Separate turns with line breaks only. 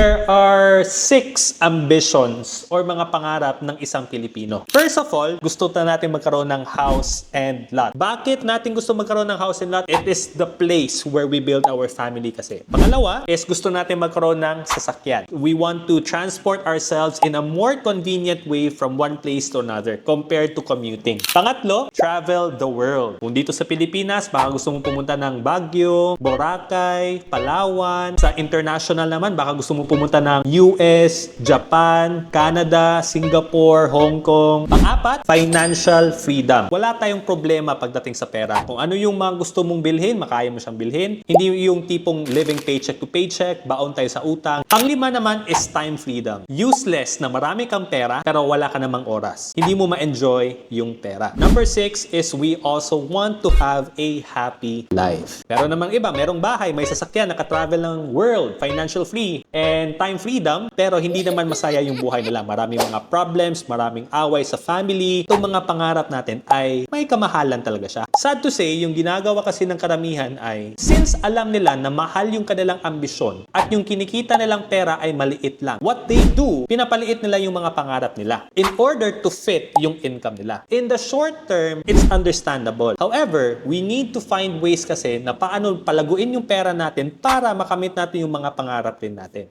There are six ambitions or mga pangarap ng isang Pilipino. First of all, gusto na natin magkaroon ng house and lot. Bakit natin gusto magkaroon ng house and lot? It is the place where we build our family kasi. Pangalawa is gusto natin magkaroon ng sasakyan. We want to transport ourselves in a more convenient way from one place to another compared to commuting. Pangatlo, travel the world. Kung dito sa Pilipinas, baka gusto mong pumunta ng Baguio, Boracay, Palawan. Sa international naman, baka gusto mong pumunta ng US, Japan, Canada, Singapore, Hong Kong. Pang-apat, financial freedom. Wala tayong problema pagdating sa pera. Kung ano yung mga gusto mong bilhin, makaya mo siyang bilhin. Hindi yung tipong living paycheck to paycheck, baon tayo sa utang. Panglima naman is time freedom. Useless na marami kang pera pero wala ka namang oras. Hindi mo ma-enjoy yung pera. Number six is we also want to have a happy life. Pero namang iba, merong bahay, may sasakyan, nakatravel ng world, financial free, and time freedom, pero hindi naman masaya yung buhay nila. Maraming mga problems, maraming away sa family. Itong mga pangarap natin ay may kamahalan talaga siya. Sad to say, yung ginagawa kasi ng karamihan ay since alam nila na mahal yung kanilang ambisyon at yung kinikita nilang pera ay maliit lang, what they do, pinapaliit nila yung mga pangarap nila in order to fit yung income nila. In the short term, it's understandable. However, we need to find ways kasi na paano palaguin yung pera natin para makamit natin yung mga pangarap din natin.